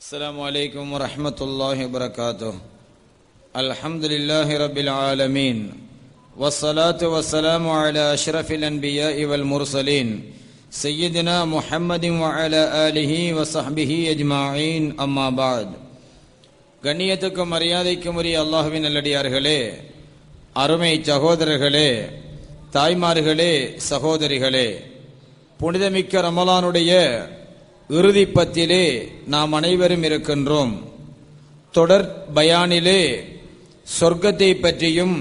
السلام عليكم ورحمة الله وبركاته الحمد لله رب العالمين والصلاة والسلام على أشرف الأنبياء والمرسلين سيدنا محمد وعلى آله وصحبه أجمعين أما بعد கண்ணியத்துக்கும் மரியாதைக்கும் உரிய அல்லாஹுவின் நல்லடியார்களே அருமை சகோதரர்களே தாய்மார்களே சகோதரிகளே புனிதமிக்க ரமலானுடைய இறுதிப்பத்திலே நாம் அனைவரும் இருக்கின்றோம். தொடர் பயானிலே சொர்க்கத்தை பற்றியும்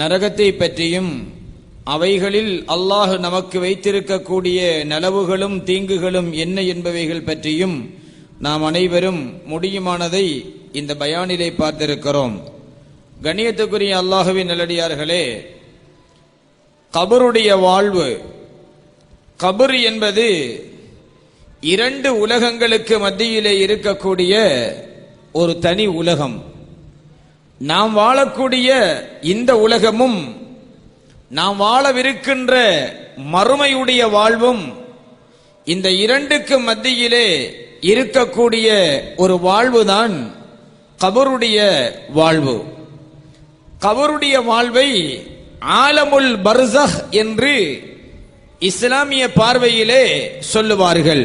நரகத்தை பற்றியும் அவைகளில் அல்லாஹ் நமக்கு வைத்திருக்கக்கூடிய நலவுகளும் தீங்குகளும் என்ன என்பவைகள் பற்றியும் நாம் அனைவரும் முடியுமானதை இந்த பயானிலே பார்த்திருக்கிறோம். கணியத்துக்குரிய அல்லாஹுவின் நல்லடியார்களே கபருடைய வாழ்வு கபர் என்பது இரண்டு உலகங்களுக்கு மத்தியிலே இருக்கக்கூடிய ஒரு தனி உலகம். நாம் வாழக்கூடிய இந்த உலகமும் நாம் வாழவிருக்கின்ற மறுமையுடைய வாழ்வும் இந்த இரண்டுக்கு மத்தியிலே இருக்கக்கூடிய ஒரு வாழ்வுதான் கபருடைய வாழ்வு. கபருடைய வாழ்வை ஆலமுல் பர்சஹ் என்று இஸ்லாமிய பார்வையிலே சொல்லுவார்கள்.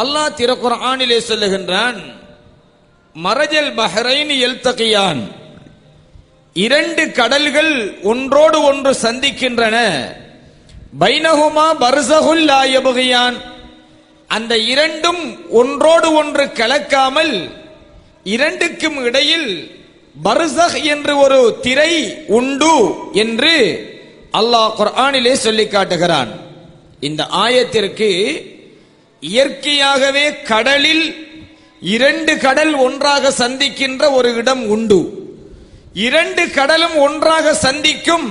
அல்லாஹ் திருக்குர்ஆனிலே சொல்லுகின்றான் மரஜல் பஹ்ரைன் எல்தகையான் இரண்டு கடல்கள் ஒன்றோடு ஒன்று சந்திக்கின்றன. பைனகுமா பர்சகுல் லாயபுகையான் அந்த இரண்டும் ஒன்றோடு ஒன்று கலக்காமல் இரண்டுக்கும் இடையில் பர்சக் என்று ஒரு திரை உண்டு என்று அல்லாஹ் குர்ஆனிலே சொல்லி காட்டுகிறான். இந்த ஆயத்திற்கு இயற்கையாகவே கடலில் இரண்டு கடல் ஒன்றாக சந்திக்கின்ற ஒரு இடம் உண்டு. இரண்டு கடலும் ஒன்றாக சந்திக்கும்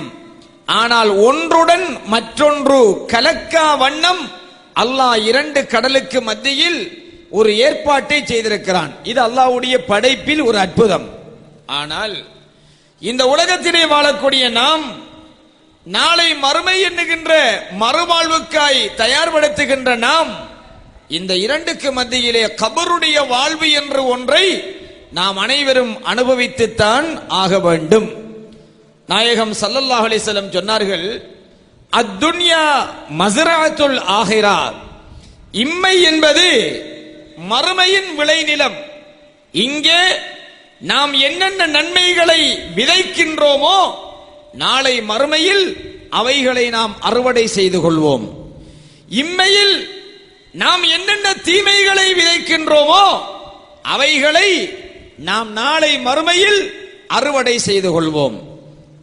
ஆனால் ஒன்றுடன் மற்றொன்று கலக்கா வண்ணம் அல்லாஹ் இரண்டு கடலுக்கு மத்தியில் ஒரு ஏற்பாட்டை செய்திருக்கிறான். இது அல்லாஹ்வுடைய படைப்பில் ஒரு அற்புதம். ஆனால் இந்த உலகத்திலே வாழக்கூடிய நாம் நாளை மறுமை என்னுகின்ற மறுவாழ்வுக்காய் தயார்படுத்துகின்ற நாம் இந்த இரண்டுக்கு மத்தியிலே கபருடைய வாழ்வு என்று ஒன்றை நாம் அனைவரும் அனுபவித்துத்தான் ஆக வேண்டும். நாயகம் சல்லல்லாஹ் அலைஹி சொன்னார்கள் அத்துன்யா மசராத்துல் ஆஹிரா. இம்மை என்பது மறுமையின் விளைநிலம் இங்கே நாம் என்னென்ன நன்மைகளை விதைக்கின்றோமோ நாளை மறுமையில் அவைகளை நாம் அறுவடை செய்து கொள்வோம். இம்மையில் நாம் என்னென்ன தீமைகளை விதைக்கின்றோமோ அவைகளை நாம் நாளை மறுமையில் அறுவடை செய்து கொள்வோம்.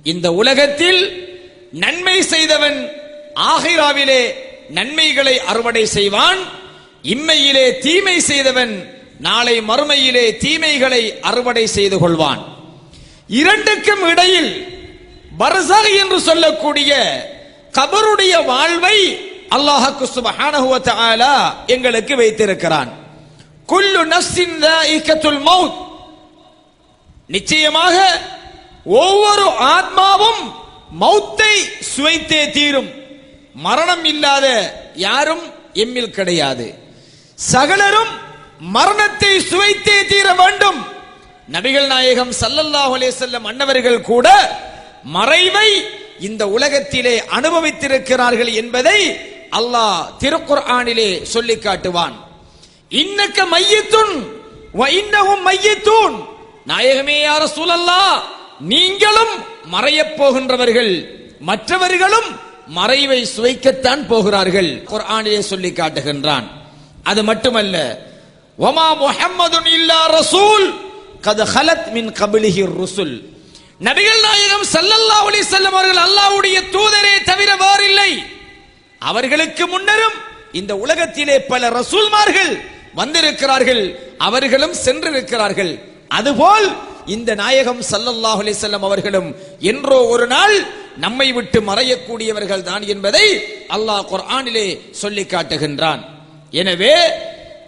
இந்த உலகத்தில் நன்மை செய்தவன் ஆகிராவிலே நன்மைகளை அறுவடை செய்வான். இம்மையிலே தீமை செய்தவன் நாளை மறுமையிலே தீமைகளை அறுவடை செய்து கொள்வான். இரண்டுக்கும் இடையில் பர்சக் என்று சொல்லக்கூடிய கபருடைய வாழ்வை அல்லாஹுக்கு சுபஹானஹுவ தஆலா எங்களுக்கு வைத்திருக்கிறான். குல்லு நஃப்ஸின் தாயிகத்துல் மௌத். நிச்சயமாக ஒவ்வொரு ஆத்மாவும் மௌத்தை சுவைத்தே தீரும். மரணம் இல்லாத யாரும் எம்மில் கிடையாது. சகலரும் மரணத்தை சுவைத்தே தீர வேண்டும். நபிகள் நாயகம் சல்லல்லாஹ் அலே செல்லம் அன்னவர்கள் கூட மறைவை இந்த உலகத்திலே அனுபவித்திருக்கிறார்கள் என்பதை அல்லாஹ் திருக்குர்ஆனிலே சொல்லி காட்டுவான். இன்னக்க மையத்துன் வ இன்னஹும் மையத்தூன். நாயகமே யார சூழல்லா நீங்களும் மறையப் போகின்றவர்கள். மற்றவர்களும் மறைவை சுவைக்கத்தான் போகிறார்கள். குர்ஆனிலே சொல்லி காட்டுகின்றான். அது மட்டுமல்ல வமா முஹம்மதுன் இல்லா ரசூல் கது ஹலத் மின் கபிலிஹி ருசுல். நபிகள் நாயகம் சல்லல்லா அலைஹி வஸல்லம் அவர்கள் அல்லாஹ்வுடைய தூதரே தவிர வேறில்லை. அவர்களுக்கு முன்னரும் இந்த உலகத்திலே பல ரசூல்மார்கள் வந்திருக்கிறார்கள் அவர்களும் சென்றிருக்கிறார்கள். அதுபோல் இந்த நாயகம் சல்லல்லாஹ் அலிசல்லம் அவர்களும் என்றோ ஒரு நாள் நம்மை விட்டு மறையக்கூடியவர்கள் தான் என்பதை அல்லாஹ் குர்ஆனிலே சொல்லி காட்டுகின்றான். எனவே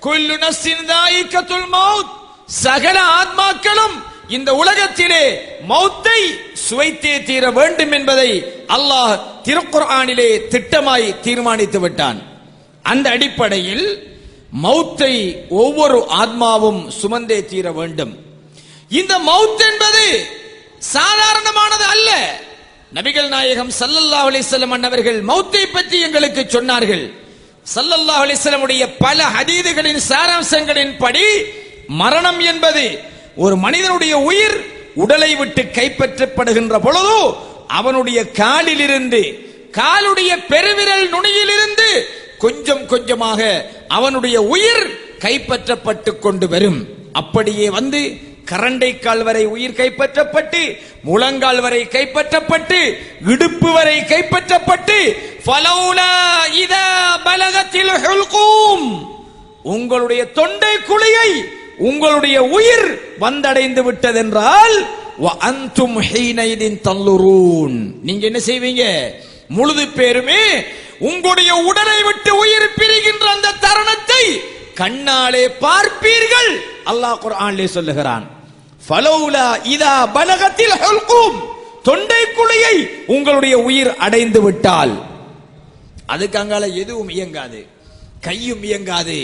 குல்லு நஃப்ஸின் தாயிகத்துல் மௌத் சகல ஆத்மாக்களும் இந்த உலகத்திலே மௌத்தை சுவைத்தே தீர வேண்டும் என்பதை அல்லாஹ் திருக்குர்ஆனிலே திட்டமாய் தீர்மானித்து விட்டான். அந்த அடிப்படையில் மௌத்தை ஒவ்வொரு ஆத்மாவும் சுமந்தே தீர வேண்டும். இந்த மவுத் என்பது சாதாரணமானது அல்ல. நபிகள் நாயகம் சல்லல்லா அலிசல்லம் வஸல்லம் அன்னவர்கள் மௌத்தை பற்றி எங்களுக்கு சொன்னார்கள். சல்லல்லா அலிசல்லமுடைய பல ஹதீதுகளின் சாராம்சங்களின் படி மரணம் என்பது ஒரு மனிதனுடைய உயிர் உடலை விட்டு கைப்பற்றப்படுகின்ற பொழுது அவனுடைய காலிலிருந்து காலுடைய பெருவிரல் நுனியிலிருந்து கொஞ்சம் கொஞ்சமாக அவனுடைய உயிர் கைப்பற்றப்பட்டு கொண்டு வரும். அப்படியே வந்து கரண்டை கால் வரை உயிர் கைப்பற்றப்பட்டு முழங்கால் வரை கைப்பற்றப்பட்டு இடுப்பு வரை கைப்பற்றப்பட்டு இதா பலகத்தில் உங்களுடைய தொண்டை குழியை உங்களுடைய உயிர் வந்தடைந்து விட்டதென்றால் வ அன்தும் தல்லுரூன் நீங்க என்ன செய்வீங்க? முழுது பேருமே உங்களுடைய உடலை விட்டு உயிர் பிரிகின்ற அந்த தருணத்தை கண்ணாலே பார்ப்பீர்கள். அல்லாஹ் குர்ஆனிலே சொல்லுகிறான் ஃபலௌலா இதா பலகத்தில் ஹல்கும். தொண்டை குழியை உங்களுடைய உயிர் அடைந்து விட்டால் அதுக்கு அங்கால எதுவும் இயங்காது கையும் இயங்காது.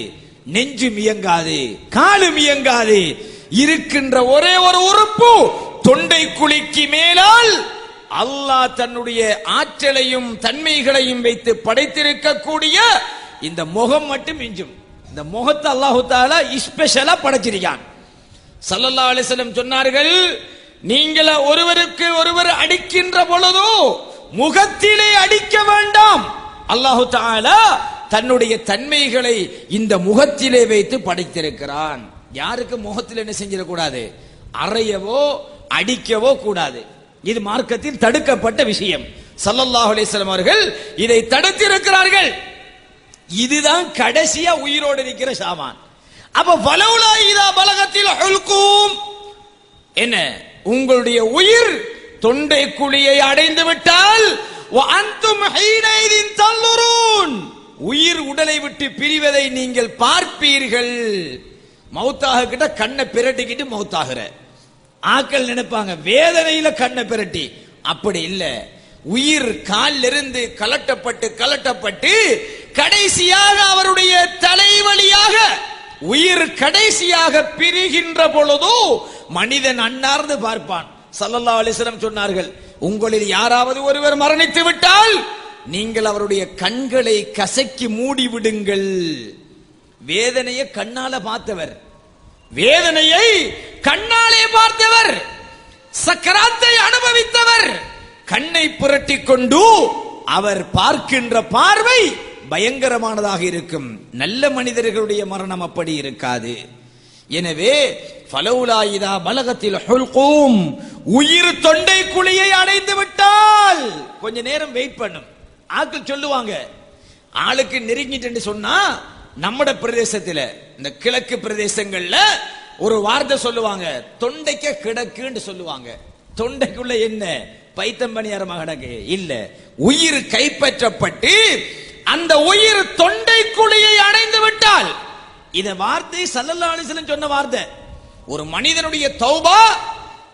நெஞ்சும் இயங்காது காலும் இயங்காது. இருக்கின்ற ஒரே ஒரு உறுப்பு தொண்டை குழிக்கு மேலால் அல்லாஹ் தன்னுடைய ஆற்றலையும் தன்மைகளையும் வைத்து படைத்திருக்கக்கூடிய இந்த முகம் மட்டும் மிஞ்சும். இந்த முகத்தை அல்லாஹு தாலா ஸ்பெஷலா படைச்சிருக்கான். சல்லல்லா அலைஹி சொன்னார்கள் நீங்கள ஒருவருக்கு ஒருவர் அடிக்கின்ற பொழுதோ முகத்திலே அடிக்க வேண்டாம். அல்லாஹு தாலா தன்னுடைய தன்மைகளை இந்த முகத்திலே வைத்து படைத்திருக்கிறான். யாருக்கு முகத்தில் என்ன செஞ்சிடக்கூடாது? அறையவோ அடிக்கவோ கூடாது. இது மார்க்கத்தில் தடுக்கப்பட்ட விஷயம். சல்லல்லாஹு அலிஸ்லாம் அவர்கள் இதை தடுத்திருக்கிறார்கள். இதுதான் கடைசியா உயிரோடு இருக்கிற சாமான். அப்ப வலவுலா இதா பலகத்தில் என்ன? உங்களுடைய உயிர் தொண்டை குழியை அடைந்து விட்டால் வ அன்தும் ஹீனைதின் உயிர் உடலை விட்டு பிரிவதை நீங்கள் பார்ப்பீர்கள். மௌத்தாக கிட்ட கண்ணை பிரட்டிக்கிட்டு மௌத்தாகிற ஆக்கள் நினைப்பாங்க வேதனையில கண்ணை பிரட்டி. அப்படி இல்ல. உயிர் காலில் இருந்து கலட்டப்பட்டு கலட்டப்பட்டு கடைசியாக அவருடைய தலைவலியாக உயிர் கடைசியாக பிரிகின்ற பொழுதோ மனிதன் அன்னார்ந்து பார்ப்பான். சல்லல்லா அலைஹி சொன்னார்கள் உங்களில் யாராவது ஒருவர் மரணித்து விட்டால் நீங்கள் அவருடைய கண்களை கசக்கி மூடி விடுங்கள் வேதனையை கண்ணால பார்த்தவர். வேதனையை கண்ணாலே பார்த்தவர். சக்கராத்தை அனுபவித்தவர். கண்ணை புரட்டிக் கொண்டு அவர் பார்க்கின்ற பார்வை பயங்கரமானதாக இருக்கும். நல்ல மனிதர்களுடைய மரணம் அப்படி இருக்காது. எனவே பலவுலாயிதா பலகத்தில் உயிர் தொண்டை குழியை அடைந்து விட்டால் கொஞ்ச நேரம் வெயிட் பண்ணும். ஆட்கள் சொல்லுவாங்க. ஆளுக்கு நெருங்கிட்டு சொன்னா நம்மட பிரதேசத்துல இந்த கிழக்கு பிரதேசங்கள்ல ஒரு வார்த்தை சொல்லுவாங்க. தொண்டைக்க கிடக்குன்னு சொல்லுவாங்க. தொண்டைக்குள்ள என்ன? பைத்தம்பணியாரமாக கிடக்கு இல்ல. உயிர் கைப்பற்றப்பட்டு அந்த உயிர் தொண்டைக்குழியை அடைந்து விட்டால் இந்த வார்த்தை சல்லல்லா சொன்ன வார்த்தை. ஒரு மனிதனுடைய தௌபா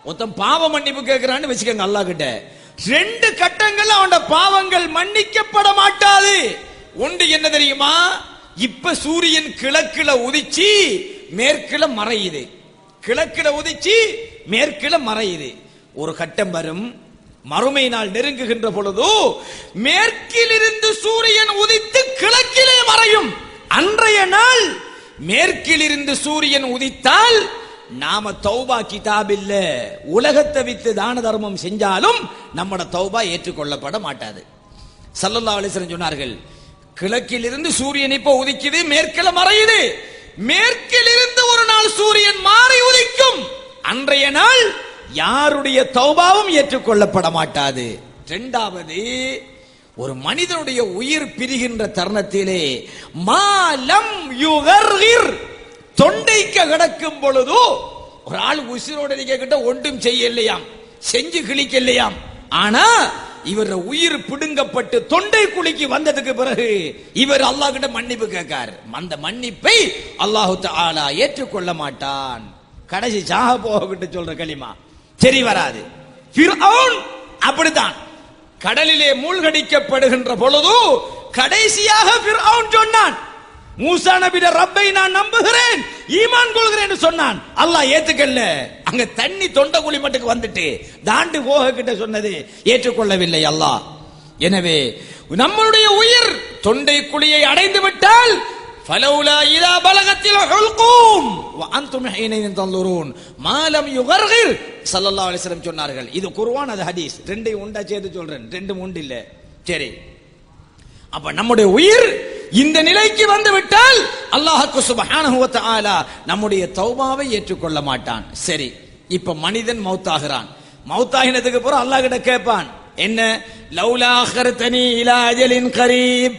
ஒருத்தன் பாவ மன்னிப்பு கேட்கிறான்னு வச்சுக்கோங்க அல்லாஹ் கிட்ட. ரெண்டு கட்டங்கள் அவனோட பாவங்கள் மன்னிக்கப்பட மாட்டாது. ஒன்று என்ன தெரியுமா? இப்ப சூரியன் கிழக்குல உதிச்சு மேற்குல மறையுது. கிழக்குல உதிச்சு மேற்குல மறையுது. ஒரு கட்டம் வரும் மறுமை நாள் நெருங்குகின்ற பொழுது மேற்கிலிருந்து சூரியன் உதித்து கிழக்கிலே மறையும். அன்றைய நாள் மேற்கிலிருந்து சூரியன் உதித்தால் நாம தௌபா கிதாப் இல்ல உலகத்தை வித்து தான தர்மம் செஞ்சாலும் நம்மட தௌபா ஏற்றுக்கொள்ளப்பட மாட்டாது. சல்லல்லா அலிஸ்வரன் சொன்னார்கள் கிழக்கில் இருந்து சூரியன் இப்ப உதிக்குது மேற்கில மறையுது. மேற்கிலிருந்து ஒரு நாள் சூரியன் மாறி உதிக்கும். அன்றைய நாள் யாருடைய தௌபாவும் ஏற்றுக்கொள்ளப்பட மாட்டாது. இரண்டாவது ஒரு மனிதனுடைய உயிர் பிரிகின்ற தருணத்திலே மாலம் யுகர்கிர். தொண்டைக்கு கிடக்கும் பொழுது ஒரு ஆள் உசிரோட கிட்ட ஒன்றும் செய்யலையாம். செஞ்சு கிழிக்கலையாம். ஆனா இவர் உயிர் பிடுங்கப்பட்டு தொண்டை குழிக்கு வந்ததுக்கு பிறகு இவர் அல்லாஹ் கிட்ட மன்னிப்பு கேட்கார். அந்த மன்னிப்பை அல்லாஹு தாலா ஏற்றுக்கொள்ள மாட்டான். கடைசி சாக போகிட்டு சொல்ற களிமா. சரி வராது. அப்படித்தான். கடலிலே மூழ்கடிக்கப்படுகின்ற பொழுது கடைசியாக சொன்னான். மூசா நபிட ரப்பை நான் நம்புகிறேன் ஈமான் கொள்கிறேன் என்று சொன்னான் அல்லாஹ் ஏத்துக்கல்ல அங்க தண்ணி தொண்டை குழி மட்டுக்கு வந்துட்டு தாண்டு போக கிட்ட சொன்னது ஏற்றுக்கொள்ளவில்லை அல்லாஹ் எனவே நம்மளுடைய உயிர் தொண்டை குழியை அடைந்து விட்டால் فلولا إذا بلغت الحلقوم وأنتم حينئذ تنظرون ما لم يغرغر صلى الله عليه وسلم சொன்னார்கள் இது குர்ஆன் அது ஹதீஸ் ரெண்டையும் உண்டா சேர்த்து சொல்றேன் ரெண்டும் உண்டு இல்ல சரி அப்ப நம்முடைய உயிர் இந்த நிலைக்கு வந்து விட்டால் அல்லாஹ்க்கு சுப்ஹானஹு ஆலா நம்முடைய தௌபாவை ஏற்றுக்கொள்ள மாட்டான். சரி இப்ப மனிதன் மௌத்தாகிறான். மௌத்தாகினதுக்கு அப்புறம் அல்லாஹ் கிட்ட கேட்பான் என்ன? லௌலா தனி இலா அஜலின் கரீப்.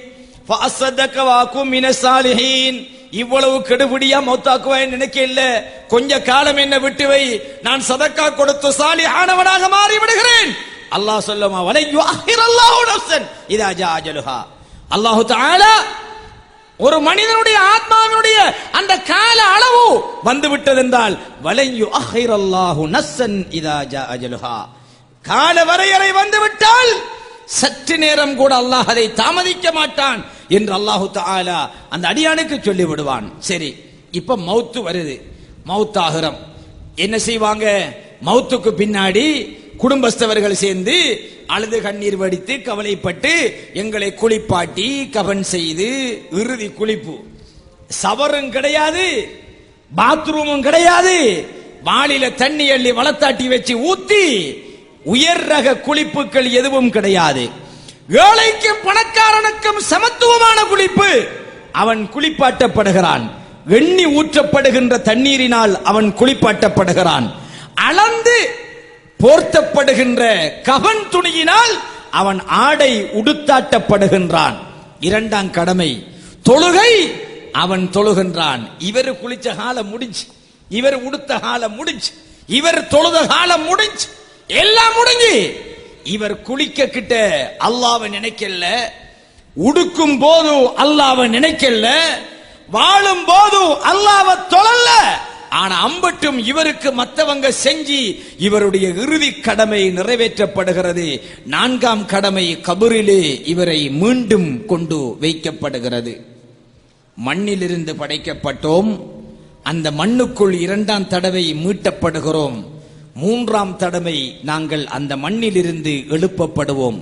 ஃபஅஸ்ஸதக வாக்கும் மினஸ் சாலிஹீன் இவ்வளவு கெடுபிடியா மௌத்தாக்குவாய் நினைக்க இல்ல. கொஞ்ச காலம் என்ன விட்டு வை. நான் சதக்கா கொடுத்து சாலிஹானவனாக மாறி விடுகிறேன் அல்லாஹ் சொல்லுமா வலை யுஅஹிரல்லாஹு நஃப்ஸன் இதா ஜா அஜலுஹா. அல்லாஹு தஆலா ஒரு மனிதனுடைய ஆத்மாவினுடைய அந்த கால அளவு வந்து விட்டது என்றால் வலையு அல்லாஹு நஸ்ஸன் இதா ஜா அஜலுஹா. கால வரையறை வந்து விட்டால் சற்று நேரம் கூட அல்லாஹ் அதை தாமதிக்க மாட்டான் என்று அல்லாஹு தாலா அந்த அடியானுக்கு சொல்லி விடுவான் சரி இப்ப மௌத்து வருது. மௌத்தாகிறோம் என்ன செய்வாங்க? மௌத்துக்கு பின்னாடி குடும்பஸ்தவர்கள் சேர்ந்து அழுது கண்ணீர் வடித்து கவலைப்பட்டு எங்களை குளிப்பாட்டி கவன் செய்து இறுதி குளிப்பு. சவரும் கிடையாது பாத்ரூமும் கிடையாது வாளில தண்ணி அள்ளி வளத்தாட்டி வச்சு ஊத்தி உயர் ரக குளிப்புகள் எதுவும் கிடையாது. ஏழைக்கும் பணக்காரனுக்கும் சமத்துவமான குளிப்பு அவன் குளிப்பாட்டப்படுகிறான். எண்ணி ஊற்றப்படுகின்ற தண்ணீரினால் அவன் குளிப்பாட்டப்படுகிறான். அளந்து போர்த்தப்படுகின்ற கவன் துணியினால் அவன் ஆடை உடுத்தாட்டப்படுகின்றான். இரண்டாம் கடமை தொழுகை அவன் தொழுகின்றான். இவர் குளிச்ச காலம் முடிஞ்சு இவர் உடுத்த காலம் முடிஞ்சு இவர் தொழுத காலம் முடிஞ்சு எல்லாம் முடிஞ்சு இவர் குளிக்க கிட்ட அல்லாவை நினைக்கல உடுக்கும் போது அல்லாவை நினைக்கல வாழும் போது அல்லாவை தொழல. ஆனா அம்பட்டும் இவருக்கு மத்தவங்க செஞ்சு இவருடைய இறுதி கடமை நிறைவேற்றப்படுகிறது. நான்காம் கடமை கபரிலே இவரை மீண்டும் கொண்டு வைக்கப்படுகிறது. மண்ணிலிருந்து படைக்கப்பட்டோம். அந்த மண்ணுக்குள் இரண்டாம் தடவை மீட்டப்படுகிறோம். மூன்றாம் தடவை நாங்கள் அந்த மண்ணிலிருந்து எழுப்பப்படுவோம்.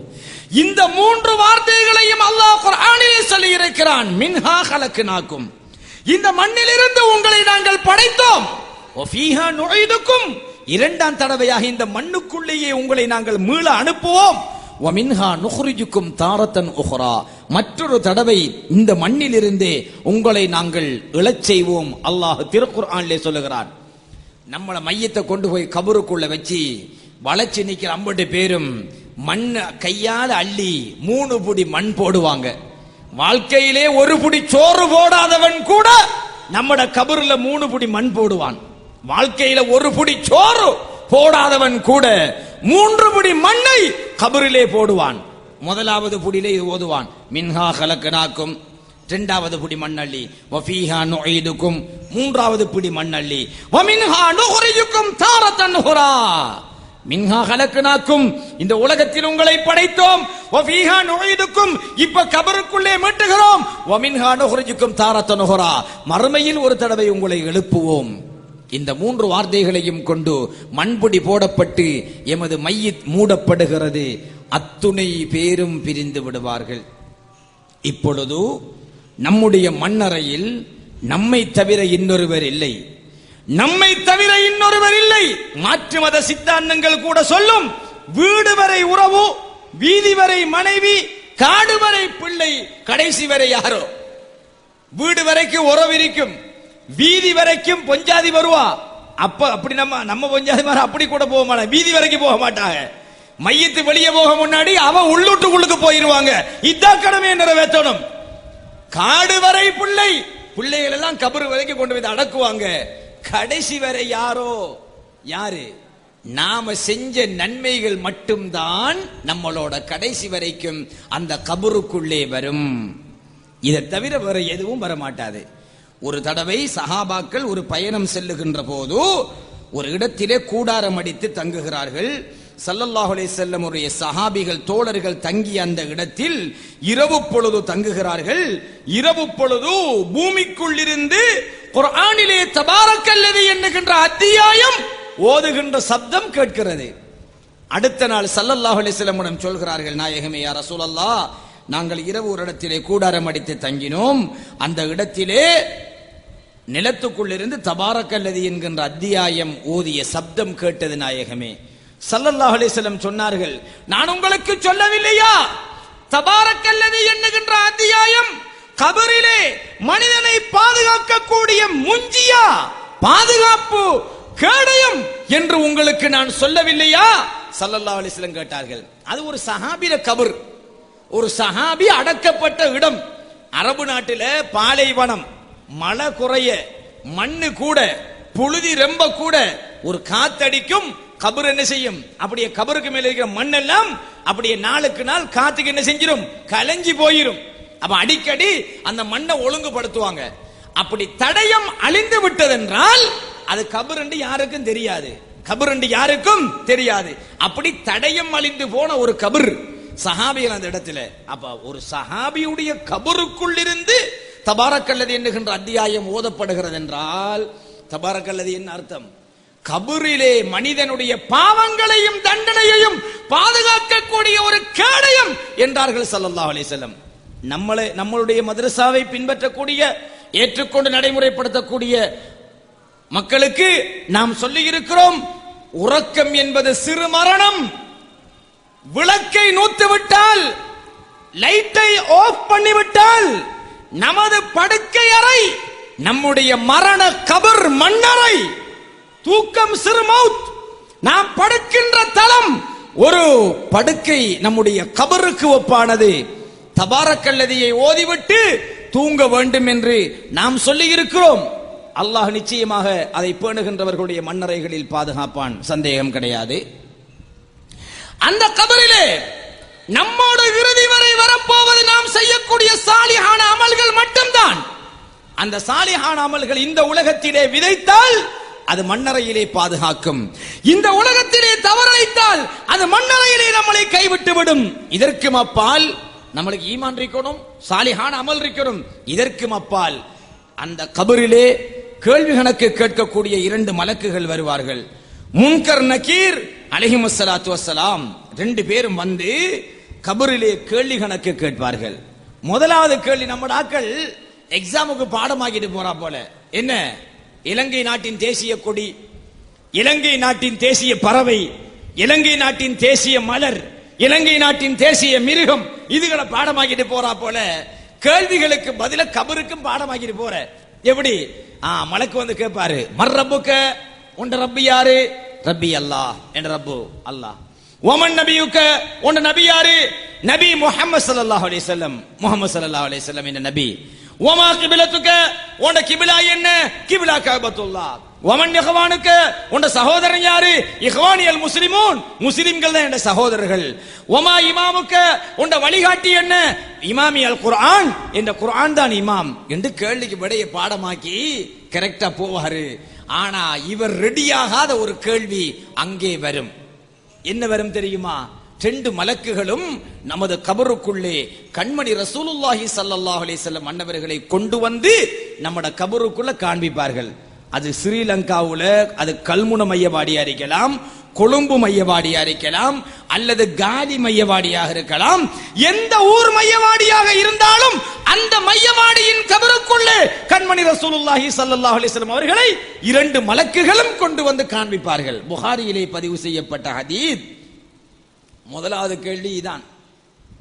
இந்த மூன்று வார்த்தைகளையும் அல்லாஹ் குர்ஆனிலே சொல்லி இருக்கிறான் மின்ஹா கலக்கு நாக்கும் இந்த மண்ணிலிருந்து உங்களை நாங்கள் படைத்தோம். நுழைதுக்கும் இரண்டாம் தடவையாக இந்த மண்ணுக்குள்ளேயே உங்களை நாங்கள் மீள அனுப்புவோம். ஒமின்ஹா நுஹ்ரிஜுக்கும் தாரத்தன் உஹ்ரா. மற்றொரு தடவை இந்த மண்ணிலிருந்தே உங்களை நாங்கள் இழச் செய்வோம். அல்லாஹ் திருக்குர்ஆனிலே சொல்லுகிறான். நம்மளை மையத்தை கொண்டு போய் கபருக்குள்ள வச்சு வளைச்சு நிற்கிற அம்பட்டு பேரும் மண் கையால் அள்ளி மூணு புடி மண் போடுவாங்க. வாழ்க்கையிலே ஒரு புடி சோறு போடாதவன் கூட நம்மட கபருல மூணு புடி மண் போடுவான். வாழ்க்கையில ஒரு புடி சோறு போடாதவன் கூட மூன்று புடி மண்ணை கபரிலே போடுவான். முதலாவது புடியிலே இது ஓதுவான். மின்ஹா கலக்கனாக்கும். இரண்டாவது புடி மண்ணள்ளி. வஃபீஹா நுஐதுக்கும் மூன்றாவது பிடி மண்ணள்ளி. வமின்ஹா நுஹ்ரிஜுக்கும் தாரத்தன் ஹுரா. மின்ஹா கலக்குனாக்கும் இந்த உலகத்தில் உங்களை படைத்தோம். ஒஃபீஹா நுழைதுக்கும் இப்ப கபருக்குள்ளே மீட்டுகிறோம். ஒமின்ஹா நுஹ்ரிஜுக்கும் தாரத்த நுகரா மறுமையில் ஒரு தடவை உங்களை எழுப்புவோம். இந்த மூன்று வார்த்தைகளையும் கொண்டு மண்புடி போடப்பட்டு எமது மைய மூடப்படுகிறது. அத்துணை பேரும் பிரிந்து விடுவார்கள். இப்பொழுது நம்முடைய மண்ணறையில் நம்மை தவிர இன்னொருவர் இல்லை. நம்மை தவிர இன்னொருவர் இல்லை. மாற்று மத சித்தாந்தங்கள் கூட சொல்லும். வீடு வரை உறவு வீதி வரை மனைவி காடு வரை பிள்ளை கடைசி வரை யாரோ? வீடு வரைக்கும் உறவு இருக்கும். வீதி வரைக்கும் பொஞ்சாதி வருவா. அப்ப அப்படி நம்ம நம்ம பொஞ்சாதி மாதிரி அப்படி கூட போக மாட்டாங்க. வீதி வரைக்கும் போக மாட்டாங்க. மையத்து வெளியே போக முன்னாடி அவன் உள்ளூட்டுக்குள்ளுக்கு போயிருவாங்க. இதான் கடமையை நிறைவேற்றணும். காடு வரை பிள்ளை. பிள்ளைகள் எல்லாம் கபரு வரைக்கும் கொண்டு போய் அடக்குவாங்க. கடைசி வரை யாரோ? யாரு? நாம செஞ்ச நன்மைகள் மட்டும்தான் நம்மளோட கடைசி வரைக்கும் அந்த கபருக்குள்ளே வரும். இதை தவிர வேற எதுவும் வர மாட்டாது ஒரு தடவை சஹாபாக்கள் ஒரு பயணம் செல்லுகின்ற போது ஒரு இடத்திலே கூடாரம் அடித்து தங்குகிறார்கள். சல்லல்லாஹுலே செல்லமுடைய உடைய சஹாபிகள் தோழர்கள் தங்கிய அந்த இடத்தில் இரவு பொழுது தங்குகிறார்கள். இரவு பொழுது பூமிக்குள் இருந்து குரானிலே தபாரக்கல்லது என்கின்ற அத்தியாயம் ஓதுகின்ற சப்தம் கேட்கிறது. அடுத்த நாள் சல்லல்லாஹுலே செல்லமுடன் சொல்கிறார்கள் நாயகமே யார் ரசூலல்லா நாங்கள் இரவு ஒரு இடத்திலே கூடாரம் அடித்து தங்கினோம். அந்த இடத்திலே நிலத்துக்குள்ளிருந்து தபாரக்கல்லதி என்கின்ற அத்தியாயம் ஓதிய சப்தம் கேட்டது நாயகமே சல்லல்லாஹ் அலைஹி சொன்னார்கள் நான் உங்களுக்கு சொல்லவில்லையா? தபாரக்கல்லது என்னுகின்ற அத்தியாயம் கபரிலே மனிதனை பாதுகாக்கக்கூடிய முஞ்சியா? பாதுகாப்பு கேடயம் என்று உங்களுக்கு நான் சொல்லவில்லையா? சல்லல்லா அலைஹி கேட்டார்கள் அது ஒரு சஹாபில கபர். ஒரு சஹாபி அடக்கப்பட்ட இடம். அரபு நாட்டில பாலைவனம். மழை குறைய மண்ணு கூட புழுதி ரொம்ப கூட ஒரு காத்தடிக்கும் கபர் என்ன செய்யும்? அப்படியே கபருக்கு மேல இருக்கிற மண் எல்லாம் அப்படியே நாளுக்கு நாள் காத்துக்கு என்ன செஞ்சிடும் கலைஞ்சி போயிரும். அப்ப அடிக்கடி அந்த மண்ணை ஒழுங்குபடுத்துவாங்க. அப்படி தடயம் அழிந்து விட்டதென்றால் அது கபர் என்று யாருக்கும் தெரியாது. கபர் என்று யாருக்கும் தெரியாது. அப்படி தடயம் அழிந்து போன ஒரு கபர் சஹாபிகள் அந்த இடத்துல. அப்ப ஒரு சஹாபியுடைய கபருக்குள் இருந்து தபாரக்கல்லது என்னுகின்ற அத்தியாயம் ஓதப்படுகிறது என்றால் தபாரக்கல்லது என்ன அர்த்தம்? கபரிலே மனிதனுடைய பாவங்களையும் தண்டனையையும் பாதுகாக்கக்கூடிய ஒரு கேடயம் என்றார்கள் சல்லல்லா அலைஹி செல்லம் நம்மளை நம்மளுடைய மதரசாவை பின்பற்றக்கூடிய ஏற்றுக்கொண்டு நடைமுறைப்படுத்தக்கூடிய மக்களுக்கு நாம் சொல்லி இருக்கிறோம் உறக்கம் என்பது சிறு மரணம். விளக்கை நூத்து விட்டால் லைட்டை ஆஃப் பண்ணிவிட்டால் நமது படுக்கை அறை நம்முடைய மரண கபர் மண்ணறை. தூக்கம் சிறு மவுத். நாம் படுக்கின்ற தளம் ஒரு படுக்கை நம்முடைய கபருக்கு ஒப்பானது. தபாரக்கல்லதியை ஓதிவிட்டு தூங்க வேண்டும் என்று நாம் சொல்லி இருக்கிறோம் அல்லாஹ் நிச்சயமாக அதை பேணுகின்றவர்களுடைய மண்ணறைகளில் பாதுகாப்பான். சந்தேகம் கிடையாது. அந்த கபரிலே நம்மோடு இறுதி வரை வரப்போவது நாம் செய்யக்கூடிய சாலிஹான அமல்கள் மட்டும்தான். அந்த சாலிஹான அமல்கள் இந்த உலகத்திலே விதைத்தால் அது மண்ணறையிலே பாதுகாக்கும். இந்த உலகத்திலே தவறழைத்தால் அது மண்ணறையிலே நம்மளை கைவிட்டு விடும் இதற்கும் அப்பால் நம்மளுக்கு ஈமான் இருக்கணும் சாலிஹான அமல் இருக்கணும். இதற்கும் அப்பால் அந்த கபரிலே கேள்வி கணக்கு கேட்கக்கூடிய இரண்டு மலக்குகள் வருவார்கள். முன்கர் நக்கீர் அலஹிம் சலாத்து வசலாம் ரெண்டு பேரும் வந்து கபரிலே கேள்வி கணக்கு கேட்பார்கள். முதலாவது கேள்வி நம்ம ஆக்கள் எக்ஸாமுக்கு பாடமாக்கிட்டு போறா போல. என்ன? இலங்கை நாட்டின் தேசிய கொடி இலங்கை நாட்டின் தேசிய பறவை இலங்கை நாட்டின் தேசிய மலர் இலங்கை நாட்டின் தேசிய மிருகம் இதுகளை பாடமாக்கிட்டு போறா போல. கேள்விகளுக்கு பதில கபருக்கும் பாடமாக்கிட்டு போற. எப்படி? ஆ மலக்கு வந்து கேட்பாரு மர் ரப்புக்க உண்ட ரப்பி யாரு? ரப்பி அல்லாஹ் என்ற ரப்பு அல்லாஹ். ஒமன் நபியுக்க உண்ட நபி யாரு? நபி முஹம்மது சல்லாஹ் அலைஹி செல்லம் முகமது ஸல்லல்லாஹு அலைஹி செல்லம் என்ற நபி. ஒமா கிபிலத்துக்கு உன்ட கிபிலா என்ன? கிபிலா கபத்துல்லா. ஒமன் இஹ்வானுக்க உண்ட சகோதரன் யாரு? இஹ்வானியல் முஸ்லிமூன் முஸ்லிம்கள் தான் என் சகோதரர்கள். ஒமா இமாமுக்க உண்ட வழிகாட்டி என்ன? இமாமி அல் குர்ஆன் என்ற குர்ஆன் தான் இமாம். என்று கேள்விக்கு விடைய பாடமாக்கி கரெக்டா போவாரு. ஆனா இவர் ரெடியாகாத ஒரு கேள்வி அங்கே வரும். என்ன வரும் தெரியுமா? ரெண்டு மலக்குகளும் நமது கபருக்குள்ளே கண்மணி ரசூலுல்லாஹி சல்லாஹ் அலிசல்லம் மன்னவர்களை கொண்டு வந்து நம்மட கபருக்குள்ள காண்பிப்பார்கள். அது ஸ்ரீலங்காவுல அது கல்முன மையவாடியா இருக்கலாம் கொழும்பு மையவாடியா இருக்கலாம் அல்லது காலி மையவாடியாக இருக்கலாம். எந்த ஊர் மையவாடியாக இருந்தாலும் அந்த மையவாடியின் கபருக்குள்ளே கண்மணி ரசூலுல்லாஹி சல்லாஹ் அலைஹி அவர்களை இரண்டு மலக்குகளும் கொண்டு வந்து காண்பிப்பார்கள். புகாரியிலே பதிவு செய்யப்பட்ட ஹதீத் முதலாவது கேள்வி இதான்.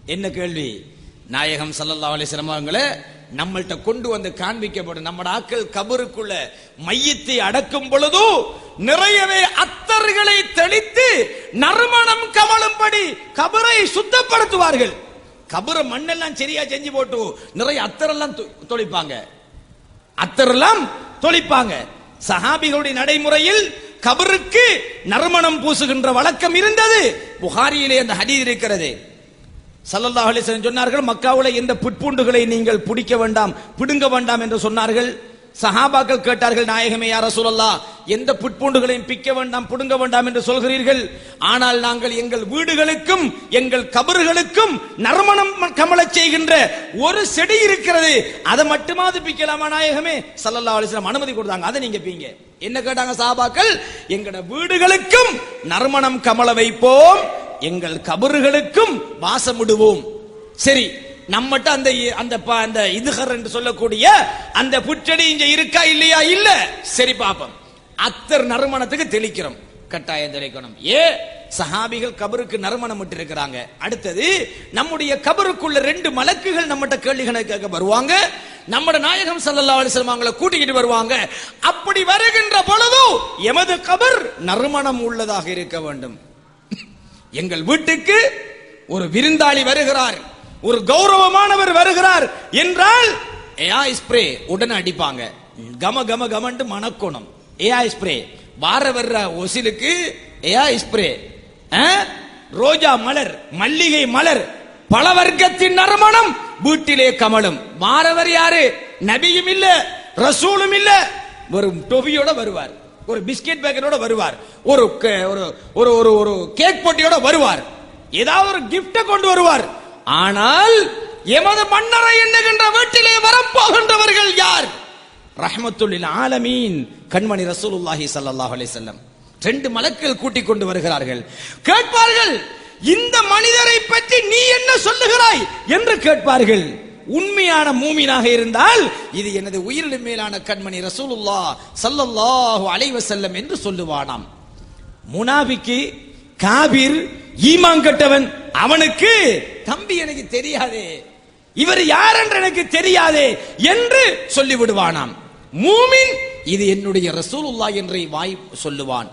என்ன கேள்வி? நாயகம் சல்லல்லா அலைஹி அவங்களே நம்மள்கிட்ட கொண்டு வந்து காண்பிக்கப்படும் நம்ம ஆக்கள் கபருக்குள்ள மையத்தை அடக்கும் பொழுது நிறையவே அத்தர்களை தெளித்து நறுமணம் கமழும்படி கபரை சுத்தப்படுத்துவார்கள். கபரை மண்ணெல்லாம் சரியா செஞ்சு போட்டு நிறைய அத்தரெல்லாம் தொ- தொளிப்பாங்க. அத்தரெல்லாம் தொளிப்பாங்க. சஹாபிகளுடைய நடைமுறையில் கபருக்கு நறுமணம் பூசுகின்ற வழக்கம் இருந்தது. புகாரியிலே அந்த ஹதீஸ் இருக்கிறது. சல்லல்லாஹு அலைஹி சொன்னார்கள் மக்காவுல எந்த புட்பூண்டுகளை நீங்கள் பிடிக்க வேண்டாம் பிடுங்க வேண்டாம் என்று சொன்னார்கள். சஹாபாக்கள் கேட்டார்கள் நாயகமே யார சொல்லல்லா எந்த புட்பூண்டுகளையும் பிக்க வேண்டாம் புடுங்க வேண்டாம் என்று சொல்கிறீர்கள். ஆனால் நாங்கள் எங்கள் வீடுகளுக்கும் எங்கள் கபறுகளுக்கும் நறுமணம் கமலச் செய்கின்ற ஒரு செடி இருக்கிறது. அதை மட்டுமாவது பிக்கலாமா நாயகமே? சல்லல்லா அலிஸ்லாம் அனுமதி கொடுத்தாங்க. அதை நீங்க பீங்க. என்ன கேட்டாங்க சாபாக்கள் எங்கட வீடுகளுக்கும் நறுமணம் கமல வைப்போம் எங்கள் கபறுகளுக்கும் வாசமிடுவோம். சரி நம்மட்ட அந்த அந்த ப- அந்த இதுகர் என்று சொல்லக்கூடிய அந்த புற்றடி இங்க இருக்கா இல்லையா? இல்ல. சரி பாப்போம். அத்தர் நறுமணத்துக்கு தெளிக்கிறோம். கட்டாயம் தெளிக்கணும். ஏ சஹாபிகள் கபருக்கு நறுமணம் விட்டு இருக்கிறாங்க அடுத்தது நம்முடைய கபருக்குள்ள ரெண்டு மலக்குகள் நம்மகிட்ட கேள்விகளுக்காக வருவாங்க. நம்மட நாயகம் சல்லா அலைஹி அவங்களை கூட்டிக்கிட்டு வருவாங்க. அப்படி வருகின்ற பொழுது எமது கபர் நறுமணம் உள்ளதாக இருக்க வேண்டும். எங்கள் வீட்டுக்கு ஒரு விருந்தாளி வருகிறார். ஒரு கௌரவமானவர் வருகிறார் என்றால் ஏயா ஸ்ப்ரே உடனே அடிப்பாங்க. கம கம கமண்டு மணக்கோணம். ஏயா ஸ்ப்ரே வார வர்ற ஒசிலுக்கு ஏயா ஸ்ப்ரே ரோஜா மலர் மல்லிகை மலர் பல வர்க்கத்தின் நறுமணம் வீட்டிலே கமலும் வாரவர் யாரு? நபியும் இல்ல ரசூலும் இல்ல. ஒரு டொபியோட வருவார். ஒரு பிஸ்கெட் பேக்கரோட வருவார். ஒரு ஒரு ஒரு ஒரு ஒரு கேக் போட்டியோட வருவார். ஏதாவது ஒரு gift கொண்டு வருவார். ஆனால் எமது மன்னரை எண்ணுகின்ற வீட்டிலே வரப்போகின்றவர்கள் யார்? ரஹமத்துல்லில் ஆலமீன் கண்மணி ரசூலுல்லாஹி ஸல்லல்லாஹு அலைஹி வஸல்லம். ரெண்டு மலக்குகள் கூட்டிக் கொண்டு வருகிறார்கள். கேட்பார்கள் இந்த மனிதரை பற்றி நீ என்ன சொல்லுகிறாய்? என்று கேட்பார்கள். உண்மையான மூமினாக இருந்தால் இது எனது உயிரிலும் மேலான கண்மணி ரசூலுல்லா சல்லல்லாஹு அலைஹி வஸல்லம் என்று சொல்லுவானாம். முனாபிக்கு காபிர் ஈமான் கட்டவன் அவனுக்கு தம்பி எனக்கு தெரியாதே இவர் யார் என்று எனக்கு தெரியாதே என்று சொல்லி விடுவானாம் மூமின் இது என்னுடைய ரசூலுல்லா என்று வாய் சொல்லுவான்.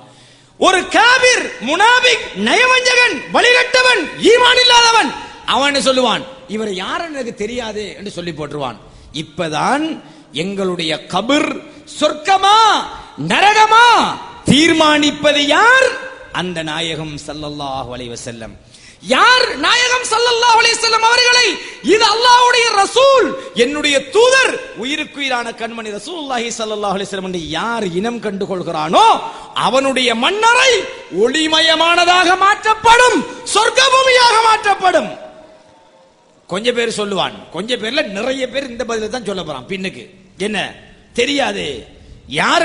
ஒரு காபிர் முனாபிக் நயவஞ்சகன் வழிகட்டவன் ஈமான் இல்லாதவன் அவன் சொல்லுவான்? இவர் யார் எனக்கு தெரியாதே என்று சொல்லி போட்டுருவான் இப்பதான் எங்களுடைய கபிர் சொர்க்கமா நரகமா தீர்மானிப்பது யார்? அந்த நாயகம் சல்லல்லாஹு அலைஹி வஸல்லம். யார் நாயகம் சல்லல்லாஹு அலைஹி வஸல்லம் அவர்களை? இது அல்லாஹ்வுடைய ரசூல் என்னுடைய தூதர் உயிருக்குயிரான கண்மணி ரசூலுல்லாஹி சல்லல்லாஹு அலைஹி வஸல்லம் என்று யார் இனம் கண்டு கொள்கிறானோ அவனுடைய மன்னரை ஒளிமயமானதாக மாற்றப்படும் சொர்க்க பூமியாக மாற்றப்படும். கொஞ்ச பேர் சொல்லுவான். கொஞ்ச பேர்ல நிறைய பேர் இந்த பதில தான் சொல்ல போறான். பின்னுக்கு. என்ன? தெரியாதே.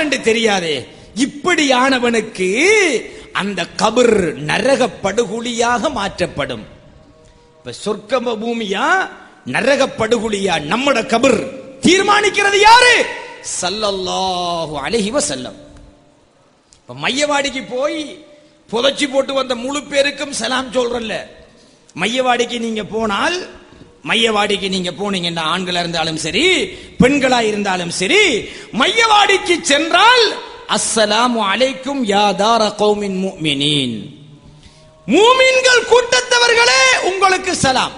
என்று தெரியாதே. இப்படியானவனுக்கு அந்த கபர் நரக படுகுழியாக மாற்றப்படும். இப்ப சொர்க்கம பூமியா நரக படுகுழியா நம்மட கபர் தீர்மானிக்கிறது யாரு? சல்லல்லாஹு அலைஹி செல்லம் இப்ப மையவாடிக்கு போய் புதைச்சி போட்டு வந்த முழு பேருக்கும் சலாம் சொல்றல்ல. மையவாடிக்கு நீங்க போனால் மையவாடிக்கு நீங்க போனீங்கன்னா ஆண்களா இருந்தாலும் சரி பெண்களா இருந்தாலும் சரி மையவாடிக்கு சென்றால் அஸ்ஸலாமு அலைக்கும் யாதார கௌமின் முஃமினீன் மூமின்கள் கூட்டத்தவர்களே உங்களுக்கு சலாம்.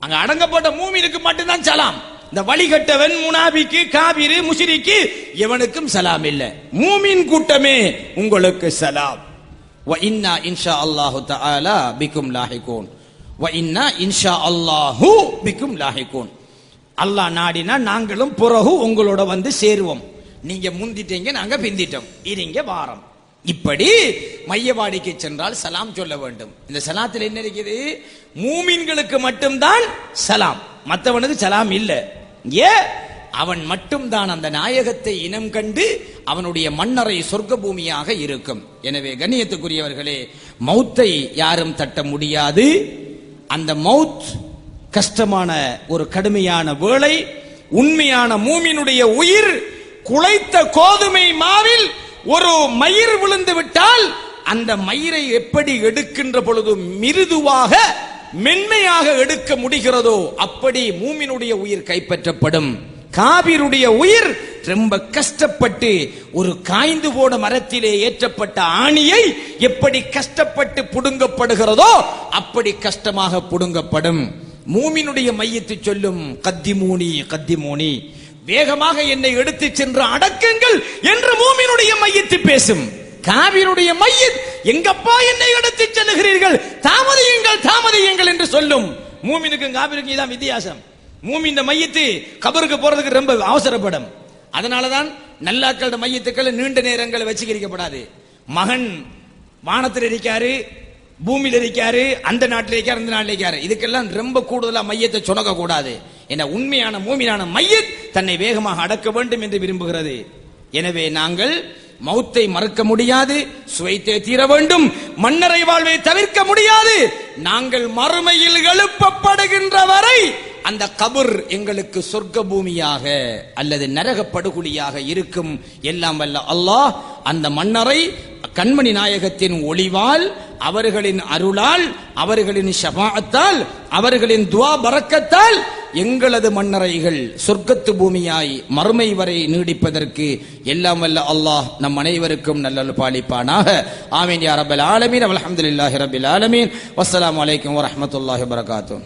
அங்க அடங்கப்பட்ட மூமினுக்கு மட்டும்தான் சலாம். இந்த வழிகட்டவன் முனாபிக்கு காபிரு முஷிரிக்கு எவனுக்கும் சலாம் இல்ல. மூமின் கூட்டமே உங்களுக்கு சலாம். வ இன்னா இன்ஷா அல்லாஹு தஆலா பிக்கும் லாஹிகூன். வ இன்னா இன்ஷா அல்லாஹு பிக்கும் லாஹிகூன். அல்லாஹ் நாடினா நாங்களும் பிறகு உங்களோட வந்து சேருவோம். நீங்க முந்திட்டீங்க நாங்க பிந்திட்டோம். இருங்க வாரம். இப்படி மையவாடிக்கு சென்றால் சலாம் சொல்ல வேண்டும். இந்த சலாத்தில் என்ன இருக்குது? மூமின்களுக்கு மட்டும்தான் சலாம். மற்றவனுக்கு சலாம் இல்லை. ஏ? அவன் மட்டும்தான் அந்த நாயகத்தை இனம் கண்டு அவனுடைய மன்னரை சொர்க்க பூமியாக இருக்கும். எனவே கண்ணியத்துக்குரியவர்களே மௌத்தை யாரும் தட்ட முடியாது. அந்த மௌத் கஷ்டமான ஒரு கடுமையான வேலை உண்மையான மூமினுடைய உயிர் குலைத்த கோதுமை மாவில் ஒரு மயிர் விழுந்து விட்டால் அந்த மயிரை எப்படி எடுக்கின்ற பொழுது மிருதுவாக மென்மையாக எடுக்க முடிகிறதோ அப்படி மூமினுடைய உயிர் கைப்பற்றப்படும். காபிருடைய உயிர் ரொம்ப கஷ்டப்பட்டு ஒரு காய்ந்து போன மரத்திலே ஏற்றப்பட்ட ஆணியை எப்படி கஷ்டப்பட்டு புடுங்கப்படுகிறதோ அப்படி கஷ்டமாக புடுங்கப்படும். மூமினுடைய மையத்தை சொல்லும் கத்திமூனி கத்திமூனி வேகமாக என்னை எடுத்து சென்று அடக்குங்கள் என்று மூமினுடைய மையத்து பேசும். காவிருடைய மையத் எங்கப்பா என்னை எடுத்து செல்லுகிறீர்கள்? தாமதியுங்கள் தாமதியுங்கள் என்று சொல்லும். மூமினுக்கும் காவிருக்கும் இதான் வித்தியாசம். மூமின் மையத்து கபருக்கு போறதுக்கு ரொம்ப அவசரப்படும். அதனாலதான் நல்லாக்களோட மையத்துக்கள் நீண்ட நேரங்கள் வச்சுக்கரிக்கப்படாது மகன் வானத்தில் இருக்காரு பூமியில் இருக்காரு அந்த நாட்டில் இருக்காரு அந்த நாட்டில் இருக்காரு இதுக்கெல்லாம் ரொம்ப கூடுதலாக மையத்தை சுணக்க கூடாது என உண்மையான மூமியான மையத் தன்னை வேகமாக அடக்க வேண்டும் என்று விரும்புகிறது. எனவே நாங்கள் மௌத்தை மறுக்க முடியாது சுவைத்தே தீர வேண்டும் மன்னரை வாழ்வை தவிர்க்க முடியாது. நாங்கள் மறுமையில் எழுப்பப்படுகின்ற வரை அந்த கபர் எங்களுக்கு சொர்க்க பூமியாக அல்லது நரக படுகொலியாக இருக்கும். எல்லாம் வல்ல அல்லாஹ் அந்த மன்னரை கண்மணி நாயகத்தின் ஒளிவால் அவர்களின் அருளால் அவர்களின் ஷபாத்தால் அவர்களின் துவா பறக்கத்தால் எங்களது மன்னரைகள் சொர்க்கத்து பூமியாய் மறுமை வரை நீடிப்பதற்கு எல்லாம் வல்ல அல்லாஹ் நம் அனைவருக்கும் நல்ல பாலிப்பானாக. ஆமீன் யா ரபல் ஆலமீன். அலமதுல்லாஹி ரபில் ஆலமீன். வஸ்ஸலாமு வலைக்கம் வரமத்துல்லாஹி வரகாத்தூன்